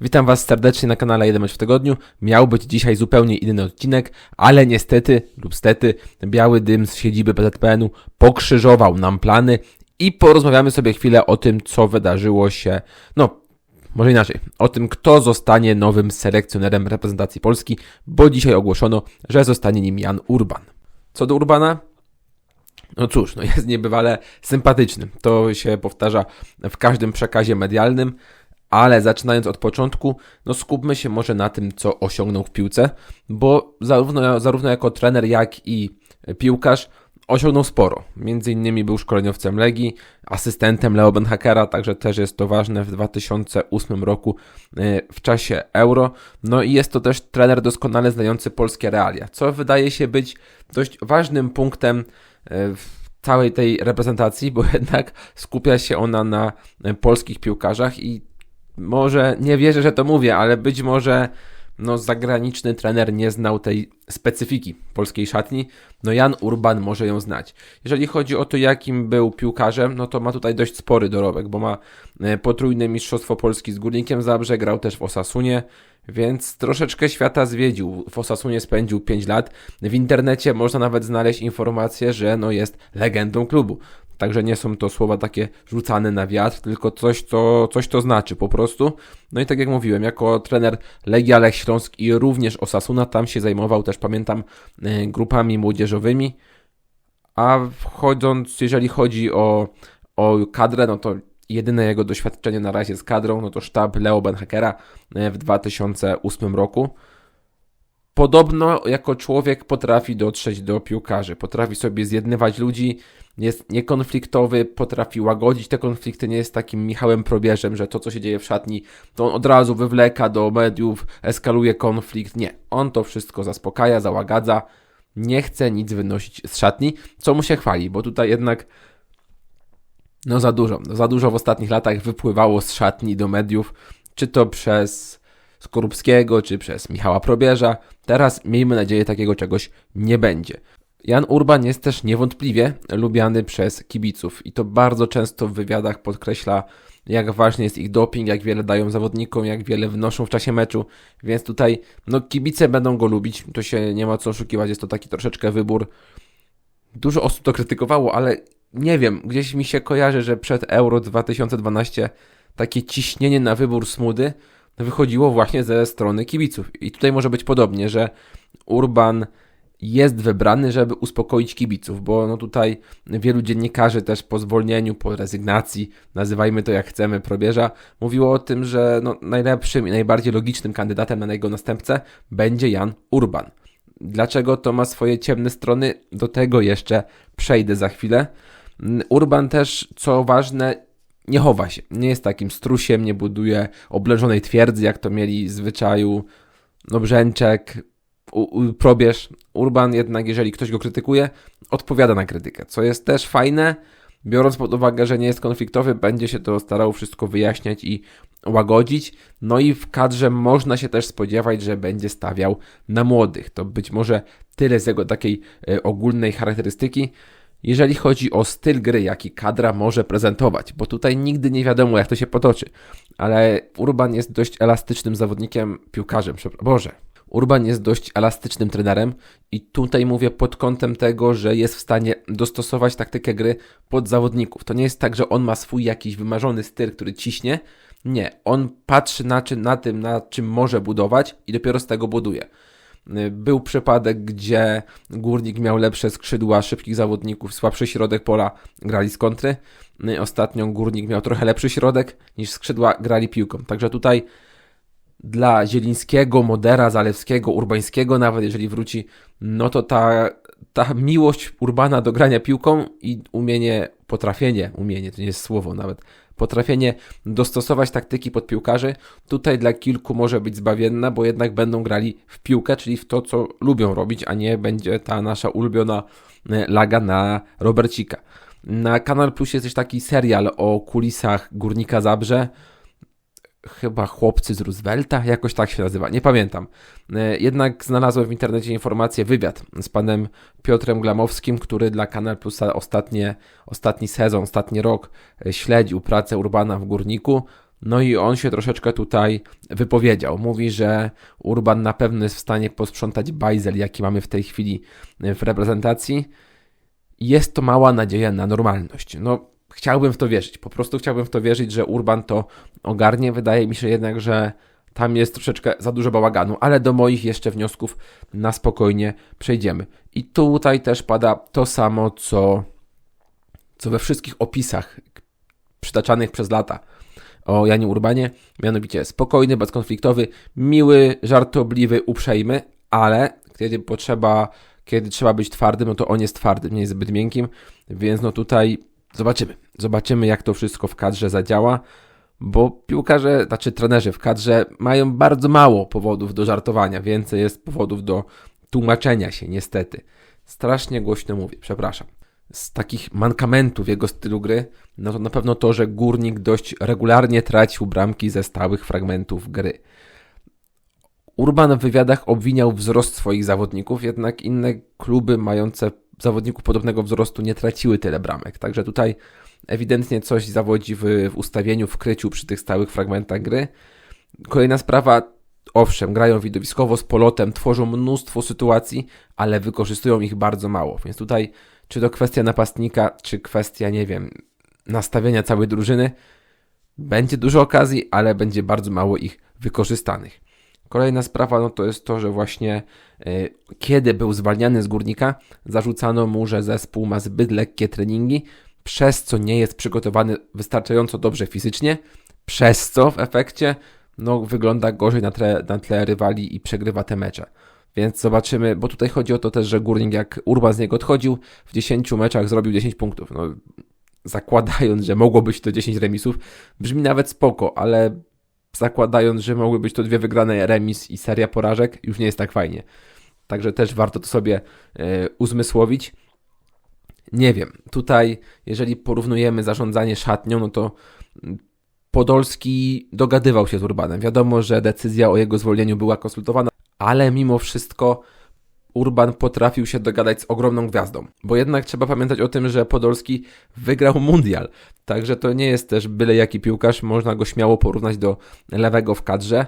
Witam Was serdecznie na kanale 1 mecz w tygodniu. Miał być dzisiaj zupełnie inny odcinek, ale niestety lub stety biały dym z siedziby PZPN-u pokrzyżował nam plany i porozmawiamy sobie chwilę o tym, co wydarzyło się, no może inaczej, o tym, kto zostanie nowym selekcjonerem reprezentacji Polski, bo dzisiaj ogłoszono, że zostanie nim Jan Urban. Co do Urbana, no cóż, no jest niebywale sympatyczny. To się powtarza w każdym przekazie medialnym, ale zaczynając od początku, no skupmy się może na tym, co osiągnął w piłce, bo zarówno, zarówno jako trener, jak i piłkarz osiągnął sporo. Między innymi był szkoleniowcem Legii, asystentem Leo Benhakera, także też jest to ważne w 2008 roku e, w czasie Euro. No i jest to też trener doskonale znający polskie realia, co wydaje się być dość ważnym punktem e, w całej tej reprezentacji, bo jednak skupia się ona na polskich piłkarzach i może nie wierzę, że to mówię, ale być może no, zagraniczny trener nie znał tej specyfiki polskiej szatni. No Jan Urban może ją znać. Jeżeli chodzi o to, jakim był piłkarzem, no to ma tutaj dość spory dorobek, bo ma e, potrójne Mistrzostwo Polski z Górnikiem Zabrze, grał też w Osasunie, więc troszeczkę świata zwiedził. W Osasunie spędził 5 lat. W internecie można nawet znaleźć informację, że no jest legendą klubu. Także nie są to słowa takie rzucane na wiatr, tylko coś, co, coś to znaczy po prostu. No i tak jak mówiłem, jako trener Legia Lech Śląsk i również Osasuna, tam się zajmował też, pamiętam, e, grupami młodzieżowymi. A wchodząc, jeżeli chodzi o, o kadrę, no to jedyne jego doświadczenie na razie z kadrą, no to sztab Leo Benhakera e, w 2008 roku. Podobno jako człowiek potrafi dotrzeć do piłkarzy, potrafi sobie zjednywać ludzi, jest niekonfliktowy, potrafi łagodzić te konflikty, nie jest takim Michałem Probierzem, że to, co się dzieje w szatni, to on od razu wywleka do mediów, eskaluje konflikt. Nie, on to wszystko zaspokaja, załagadza, nie chce nic wynosić z szatni, co mu się chwali, bo tutaj jednak no za dużo, za dużo w ostatnich latach wypływało z szatni do mediów, czy to przez Skorupskiego, czy przez Michała Probierza. Teraz miejmy nadzieję takiego czegoś nie będzie. Jan Urban jest też niewątpliwie lubiany przez kibiców i to bardzo często w wywiadach podkreśla, jak ważny jest ich doping, jak wiele dają zawodnikom, jak wiele wnoszą w czasie meczu, więc tutaj no kibice będą go lubić, to się nie ma co oszukiwać, jest to taki troszeczkę wybór. Dużo osób to krytykowało, ale nie wiem, gdzieś mi się kojarzy, że przed Euro 2012 takie ciśnienie na wybór Smudy wychodziło właśnie ze strony kibiców. I tutaj może być podobnie, że Urban jest wybrany, żeby uspokoić kibiców, bo no tutaj wielu dziennikarzy też po zwolnieniu, po rezygnacji, nazywajmy to jak chcemy, probierza, mówiło o tym, że no najlepszym i najbardziej logicznym kandydatem na jego następcę będzie Jan Urban. Dlaczego to ma swoje ciemne strony? Do tego jeszcze przejdę za chwilę. Urban też, co ważne, nie chowa się. Nie jest takim strusiem, nie buduje oblężonej twierdzy, jak to mieli zwyczaju no, Brzęczek, u, u, probierz. Urban jednak, jeżeli ktoś go krytykuje, odpowiada na krytykę, co jest też fajne, biorąc pod uwagę, że nie jest konfliktowy, będzie się to starał wszystko wyjaśniać i łagodzić. No i w kadrze można się też spodziewać, że będzie stawiał na młodych. To być może tyle z jego takiej e, ogólnej charakterystyki. Jeżeli chodzi o styl gry, jaki kadra może prezentować, bo tutaj nigdy nie wiadomo, jak to się potoczy, ale Urban jest dość elastycznym zawodnikiem, piłkarzem, Boże, Urban jest dość elastycznym trenerem i tutaj mówię pod kątem tego, że jest w stanie dostosować taktykę gry pod zawodników. To nie jest tak, że on ma swój jakiś wymarzony styl, który ciśnie. Nie, on patrzy na, czym, na tym, na czym może budować i dopiero z tego buduje. Był przypadek, gdzie Górnik miał lepsze skrzydła szybkich zawodników, słabszy środek pola, grali z kontry. Ostatnio Górnik miał trochę lepszy środek niż skrzydła, grali piłką. Także tutaj dla Zielińskiego, Modera, Zalewskiego, Urbańskiego, nawet jeżeli wróci, no to ta, ta miłość Urbana do grania piłką i umienie, potrafienie, umienie, to nie jest słowo nawet, potrafienie dostosować taktyki pod piłkarzy, tutaj dla kilku może być zbawienna, bo jednak będą grali w piłkę, czyli w to, co lubią robić, a nie będzie ta nasza ulubiona e, laga na Robercika. Na Kanal Plus jest też taki serial o kulisach Górnika Zabrze, chyba chłopcy z Roosevelta, jakoś tak się nazywa, nie pamiętam. E, jednak znalazłem w internecie informację, wywiad z panem Piotrem Glamowskim, który dla Kanal Plusa ostatnie, ostatni sezon, ostatni rok e, śledził pracę Urbana w Górniku. No i on się troszeczkę tutaj wypowiedział. Mówi, że Urban na pewno jest w stanie posprzątać bajzel, jaki mamy w tej chwili w reprezentacji. Jest to mała nadzieja na normalność. No, chciałbym w to wierzyć. Po prostu chciałbym w to wierzyć, że Urban to ogarnie. Wydaje mi się jednak, że tam jest troszeczkę za dużo bałaganu, ale do moich jeszcze wniosków na spokojnie przejdziemy. I tutaj też pada to samo, co, co we wszystkich opisach przytaczanych przez lata o Janie Urbanie, mianowicie spokojny, bezkonfliktowy, miły, żartobliwy, uprzejmy, ale kiedy potrzeba, kiedy trzeba być twardym, no to on jest twardym, nie jest zbyt miękkim, więc no tutaj zobaczymy. Zobaczymy, jak to wszystko w kadrze zadziała, bo piłkarze, znaczy trenerzy w kadrze mają bardzo mało powodów do żartowania, więcej jest powodów do tłumaczenia się, niestety. Strasznie głośno mówię, przepraszam z takich mankamentów jego stylu gry, no to na pewno to, że Górnik dość regularnie tracił bramki ze stałych fragmentów gry. Urban w wywiadach obwiniał wzrost swoich zawodników, jednak inne kluby mające zawodników podobnego wzrostu nie traciły tyle bramek. Także tutaj ewidentnie coś zawodzi w, w ustawieniu, w kryciu przy tych stałych fragmentach gry. Kolejna sprawa, owszem, grają widowiskowo z polotem, tworzą mnóstwo sytuacji, ale wykorzystują ich bardzo mało. Więc tutaj czy to kwestia napastnika, czy kwestia, nie wiem, nastawienia całej drużyny. Będzie dużo okazji, ale będzie bardzo mało ich wykorzystanych. Kolejna sprawa no to jest to, że właśnie y, kiedy był zwalniany z górnika, zarzucano mu, że zespół ma zbyt lekkie treningi, przez co nie jest przygotowany wystarczająco dobrze fizycznie, przez co w efekcie no, wygląda gorzej na tle, na tle rywali i przegrywa te mecze. Więc zobaczymy, bo tutaj chodzi o to też, że Górnik jak Urban z niego odchodził, w 10 meczach zrobił 10 punktów. No, zakładając, że mogło być to 10 remisów, brzmi nawet spoko, ale zakładając, że mogły być to dwie wygrane remis i seria porażek, już nie jest tak fajnie. Także też warto to sobie e, uzmysłowić. Nie wiem, tutaj jeżeli porównujemy zarządzanie szatnią, no to Podolski dogadywał się z Urbanem. Wiadomo, że decyzja o jego zwolnieniu była konsultowana, ale mimo wszystko Urban potrafił się dogadać z ogromną gwiazdą. Bo jednak trzeba pamiętać o tym, że Podolski wygrał mundial. Także to nie jest też byle jaki piłkarz, można go śmiało porównać do lewego w kadrze.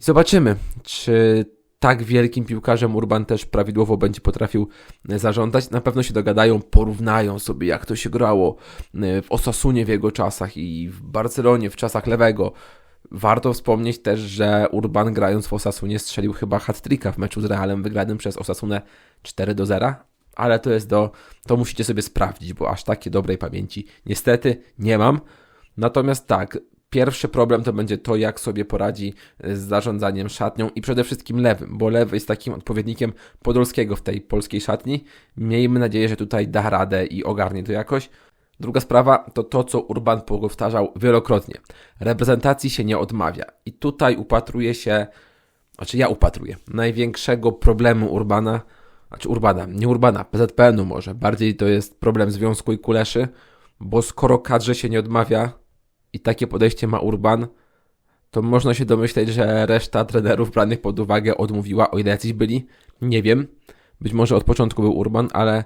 Zobaczymy, czy tak wielkim piłkarzem Urban też prawidłowo będzie potrafił zarządzać. Na pewno się dogadają, porównają sobie, jak to się grało w Osasunie w jego czasach i w Barcelonie w czasach lewego. Warto wspomnieć też, że Urban grając w Osasunie strzelił chyba hat-tricka w meczu z Realem wygranym przez Osasunę 4 do 0, ale to jest do, to musicie sobie sprawdzić, bo aż takiej dobrej pamięci niestety nie mam. Natomiast tak, pierwszy problem to będzie to, jak sobie poradzi z zarządzaniem szatnią i przede wszystkim lewym, bo lewy jest takim odpowiednikiem Podolskiego w tej polskiej szatni. Miejmy nadzieję, że tutaj da radę i ogarnie to jakoś. Druga sprawa to to, co Urban powtarzał wielokrotnie. Reprezentacji się nie odmawia. I tutaj upatruje się, znaczy ja upatruję, największego problemu Urbana, znaczy Urbana, nie Urbana, PZPN-u może. Bardziej to jest problem Związku i Kuleszy, bo skoro kadrze się nie odmawia i takie podejście ma Urban, to można się domyśleć, że reszta trenerów branych pod uwagę odmówiła, o ile jacyś byli. Nie wiem. Być może od początku był Urban, ale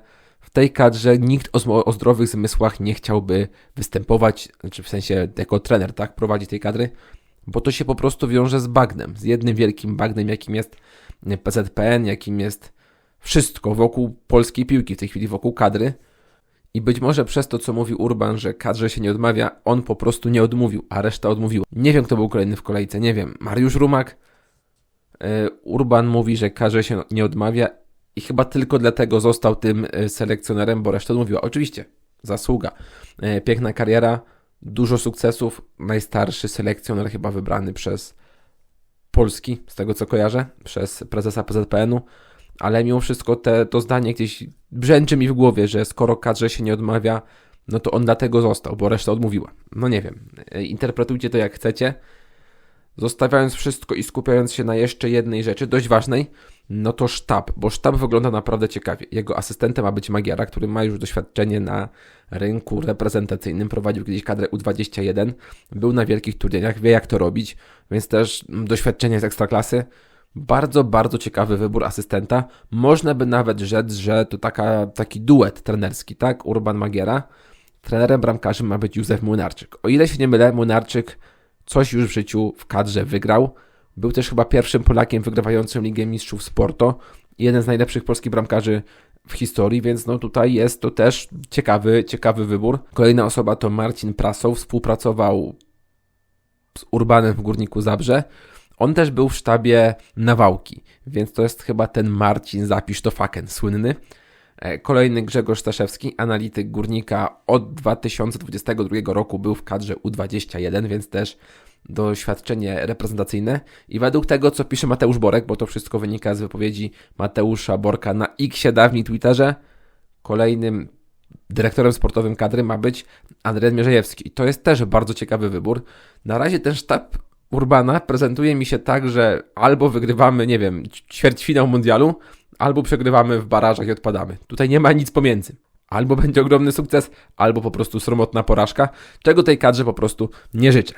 w tej kadrze nikt o, o zdrowych zmysłach nie chciałby występować, znaczy w sensie jako trener, tak, prowadzić tej kadry, bo to się po prostu wiąże z bagnem, z jednym wielkim bagnem, jakim jest PZPN, jakim jest wszystko wokół polskiej piłki, w tej chwili wokół kadry. I być może przez to, co mówi Urban, że kadrze się nie odmawia, on po prostu nie odmówił, a reszta odmówiła. Nie wiem, kto był kolejny w kolejce, nie wiem. Mariusz Rumak. E, Urban mówi, że kadrze się nie odmawia i chyba tylko dlatego został tym e, selekcjonerem, bo reszta mówiła. Oczywiście, zasługa. E, piękna kariera, dużo sukcesów. Najstarszy selekcjoner chyba wybrany przez Polski, z tego co kojarzę, przez prezesa PZPN-u. Ale mimo wszystko te, to zdanie gdzieś brzęczy mi w głowie, że skoro kadrze się nie odmawia, no to on dlatego został, bo reszta odmówiła. No nie wiem. E, interpretujcie to jak chcecie. Zostawiając wszystko i skupiając się na jeszcze jednej rzeczy, dość ważnej, no to sztab, bo sztab wygląda naprawdę ciekawie. Jego asystentem ma być Magiara, który ma już doświadczenie na rynku reprezentacyjnym, prowadził kiedyś kadrę U21, był na wielkich turniejach, wie jak to robić, więc też doświadczenie z ekstraklasy. Bardzo, bardzo ciekawy wybór asystenta. Można by nawet rzec, że to taka, taki duet trenerski, tak? Urban Magiera. Trenerem bramkarzem ma być Józef Młynarczyk. O ile się nie mylę, Młynarczyk coś już w życiu w kadrze wygrał. Był też chyba pierwszym Polakiem wygrywającym Ligę Mistrzów Sporto. Jeden z najlepszych polskich bramkarzy w historii, więc no tutaj jest to też ciekawy, ciekawy wybór. Kolejna osoba to Marcin Prasow, współpracował z Urbanem w Górniku Zabrze. On też był w sztabie Nawałki, więc to jest chyba ten Marcin, zapisz to faken, słynny. E, Kolejny Grzegorz Staszewski, analityk Górnika od 2022 roku był w kadrze U21, więc też doświadczenie reprezentacyjne. I według tego, co pisze Mateusz Borek, bo to wszystko wynika z wypowiedzi Mateusza Borka na X dawniej Twitterze, kolejnym dyrektorem sportowym kadry ma być Adrian Mierzejewski. I to jest też bardzo ciekawy wybór. Na razie ten sztab Urbana prezentuje mi się tak, że albo wygrywamy, nie wiem, ćwierćfinał mundialu, albo przegrywamy w barażach i odpadamy. Tutaj nie ma nic pomiędzy. Albo będzie ogromny sukces, albo po prostu sromotna porażka, czego tej kadrze po prostu nie życzę.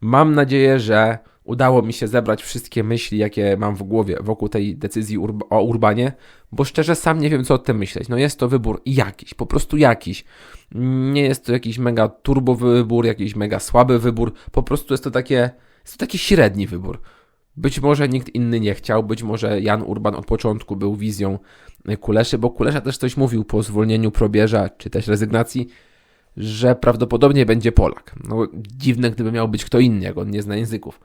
Mam nadzieję, że udało mi się zebrać wszystkie myśli, jakie mam w głowie wokół tej decyzji o Urbanie, bo szczerze sam nie wiem, co o tym myśleć. No jest to wybór jakiś, po prostu jakiś. Nie jest to jakiś mega turbo wybór, jakiś mega słaby wybór, po prostu jest to takie, jest to taki średni wybór. Być może nikt inny nie chciał, być może Jan Urban od początku był wizją Kuleszy, bo Kulesza też coś mówił po zwolnieniu probierza, czy też rezygnacji, że prawdopodobnie będzie Polak. No, dziwne, gdyby miał być kto inny, jak on nie zna języków.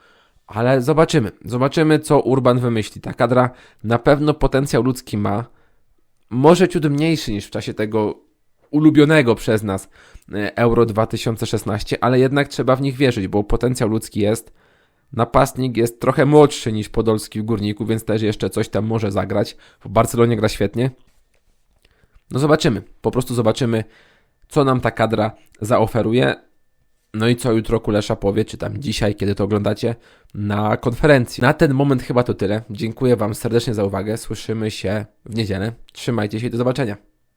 Ale zobaczymy. Zobaczymy, co Urban wymyśli. Ta kadra na pewno potencjał ludzki ma. Może ciut mniejszy niż w czasie tego ulubionego przez nas e, Euro 2016, ale jednak trzeba w nich wierzyć, bo potencjał ludzki jest. Napastnik jest trochę młodszy niż Podolski w Górniku, więc też jeszcze coś tam może zagrać. W Barcelonie gra świetnie. No zobaczymy. Po prostu zobaczymy, co nam ta kadra zaoferuje. No i co jutro Kulesza powie, czy tam dzisiaj, kiedy to oglądacie, na konferencji. Na ten moment chyba to tyle. Dziękuję Wam serdecznie za uwagę. Słyszymy się w niedzielę. Trzymajcie się i do zobaczenia.